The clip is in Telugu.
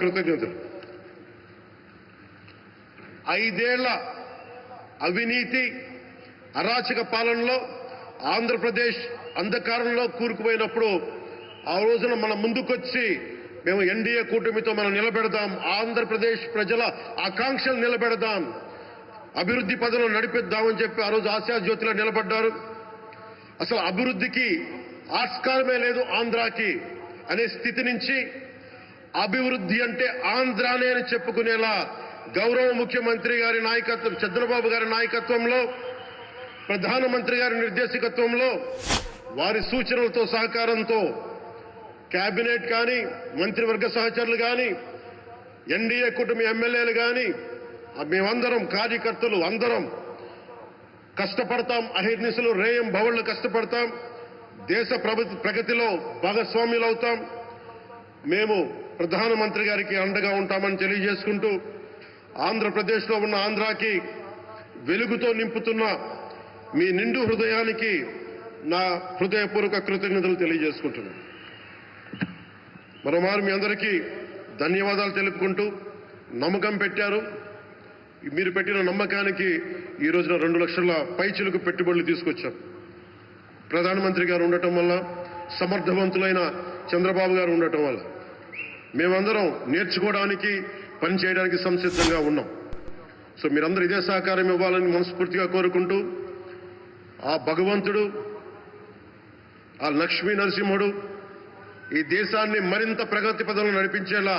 కృతజ్ఞతలు. ఐదేళ్ళ అవినీతి అరాచక పాలనలో ఆంధ్రప్రదేశ్ అంధకారంలో కూరుకుపోయినప్పుడు ఆ రోజున మన ముందుకొచ్చి మేము ఎన్డీఏ కూటమితో మనం నిలబెడదాం ఆంధ్రప్రదేశ్ ప్రజల ఆకాంక్షలు నిలబెడదాం అభివృద్ధి పదవులు నడిపిద్దామని చెప్పి ఆ రోజు ఆశా జ్యోతిలో నిలబడ్డారు. అసలు అభివృద్ధికి ఆస్కారమే లేదు ఆంధ్రాకి అనే స్థితి నుంచి అభివృద్ధి అంటే ఆంధ్రానే అని చెప్పుకునేలా గౌరవ ముఖ్యమంత్రి గారి నాయకత్వం చంద్రబాబు గారి నాయకత్వంలో ప్రధానమంత్రి గారి నిర్దేశకత్వంలో వారి సూచనలతో సహకారంతో కేబినెట్ కానీ మంత్రివర్గ సహచరులు కానీ ఎన్డీఏ కుటుంబ ఎమ్మెల్యేలు కానీ మేమందరం కార్యకర్తలు అందరం కష్టపడతాం అహిర్నిశలు రేయం భవన్లు కష్టపడతాం దేశ ప్రగతిలో భాగస్వామ్యులు అవుతాం మేము ప్రధానమంత్రి గారికి అండగా ఉంటామని తెలియజేసుకుంటూ ఆంధ్రప్రదేశ్లో ఉన్న ఆంధ్రాకి వెలుగుతో నింపుతున్న మీ నిండు హృదయానికి నా హృదయపూర్వక కృతజ్ఞతలు తెలియజేసుకుంటున్నాను. మరోమారు మీ అందరికీ ధన్యవాదాలు తెలుపుకుంటూ నమ్మకం పెట్టారు. మీరు పెట్టిన నమ్మకానికి ఈ రోజున రెండు లక్షల పైచులకు పెట్టుబడులు తీసుకొచ్చాం. ప్రధానమంత్రి గారు ఉండటం వల్ల సమర్థవంతులైన చంద్రబాబు గారు ఉండటం వల్ల. మేమందరం నేర్చుకోవడానికి పనిచేయడానికి సంసిద్ధంగా ఉన్నాం. సో మీరందరూ ఇదే సహకారం ఇవ్వాలని మనస్ఫూర్తిగా కోరుకుంటూ ఆ భగవంతుడు ఆ లక్ష్మీ నరసింహుడు ఈ దేశాన్ని మరింత ప్రగతి పదంలో నడిపించేలా